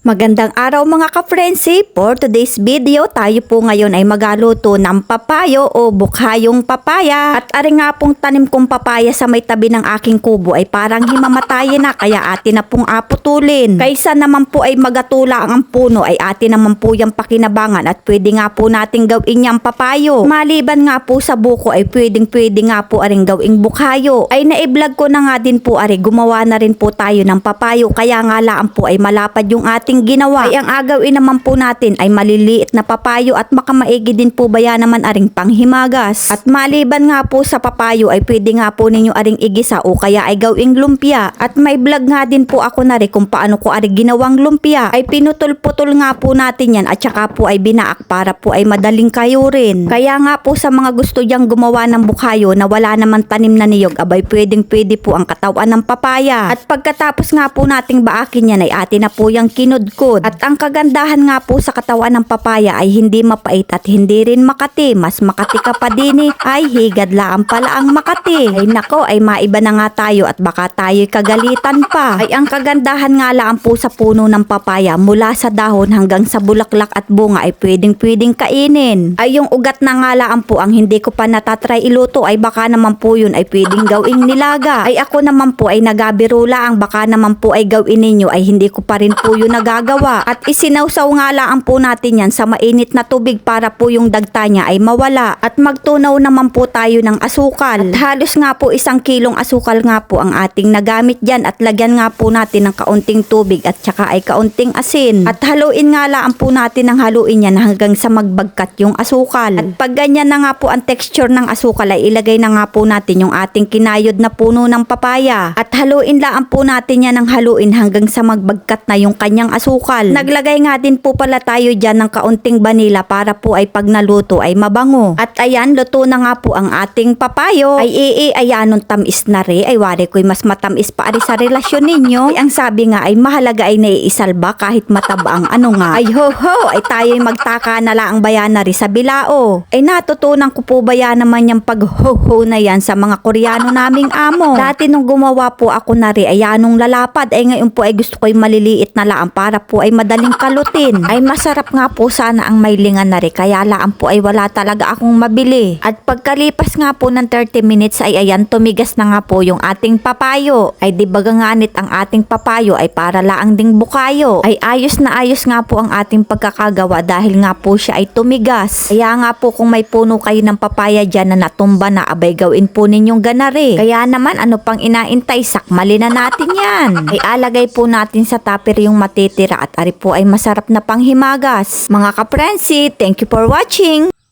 Magandang araw mga ka-frenzy! For today's video, tayo po ngayon ay magaluto ng papayo o bukhayong papaya. At ari nga pong tanim kong papaya sa may tabi ng aking kubo ay parang himamatayin na kaya atin na pong aputulin. Kaysa naman po ay magatula ang puno ay atin naman po yung pakinabangan at pwede nga po nating gawin yung papayo. Maliban nga po sa buko ay pwedeng pwede nga po aring gawing bukhayo. Ay naiblog ko na nga din po ari gumawa na rin po tayo ng papayo kaya nga laan po ay malapad yung ating ginawa. Ay ang agawin naman po natin ay maliliit na papayo at makamaigi din po baya naman aring panghimagas. At maliban nga po sa papayo ay pwede nga po ninyo aring igisa o kaya ay gawing lumpia. At may vlog nga din po ako na rin kung paano ko aring ginawang lumpia. Ay pinutol-putol nga po natin yan at saka po ay binaak para po ay madaling kayo rin. Kaya nga po sa mga gusto diyang gumawa ng bukhayo na wala naman tanim na niyog abay pwedeng pwede po ang katawan ng papaya. At pagkatapos nga po nating baakin yan ay atin na po yung kinudkod. At ang kagandahan nga po sa katawan ng papaya ay hindi mapait at hindi rin makati. Mas makati ka pa din eh. Ay higad lang pala ang makati. Ay nako ay maiba na nga tayo at baka tayo'y kagalitan pa. Ay ang kagandahan nga lang po sa puno ng papaya mula sa dahon hanggang sa bulaklak at bunga ay pwedeng pwedeng kainin. Ay yung ugat na nga lang po ang hindi ko pa natatry iluto ay baka naman po yun ay pwedeng gawing nilaga. Ay ako naman po ay nagabiro lang baka naman po ay gawin ninyo ay hindi ko pa rin po yun nagagawa. At isinawsaw nga lang po natin yan sa mainit na tubig para po yung dagta niya ay mawala. At magtunaw naman po tayo ng asukal. At halos nga po isang kilong asukal nga po ang ating nagamit dyan at lagyan nga po natin ng kaunting tubig at saka ay kaunting asin. At haluin nga lang po natin ng haluin yan hanggang sa magbagkat yung asukal. At pag ganyan na nga po ang texture ng asukal ay ilagay na nga po natin yung ating kinayod na puno ng papaya. At haluin lang po natin yan ng haluin hanggang sa magbagkat na yung kanyang asukal. Naglagay nga din po pala tayo dyan ng kaunting vanilla para po ay pag naluto ay mabango. At ayan, luto na nga po ang ating papayo. Ay ee, ayan nung tamis na re. Ay wari ko'y mas matamis pa ari sa relasyon ninyo. Ay ang sabi nga ay mahalaga ay naiisalba kahit mataba ang ano nga. Ay ho ho, ay tayo'y magtaka na lang ang bayanari sa bilao. Ay natutunan ko po baya naman yung pag ho ho na yan sa mga koreano naming amo. Dati nung gumawa po ako na rin, ay anong lalapad. Ay ngayon po ay gusto ko'y maliliit na laan para po ay madaling kalutin. Ay masarap nga po sana ang may lingan na rin. Kaya laan po ay wala talaga akong mabili. At pagkalipas nga po ng 30 minutes ay ayan tumigas na nga po yung ating papayo. Ay di baga nganit ang ating papayo ay para laang ding bukayo. Ay ayos na ayos nga po ang ating pagkakagawa dahil nga po siya ay tumigas. Kaya nga po kung may puno kayo ng papaya dyan na natumba na abay gawin po ninyong ganari. Kaya naman ano pang inaintay sakmali na natin yan. Ay alagay po natin sa tupper yung matitira at ari po ay masarap na panghimagas. Mga kaprensi, thank you for watching!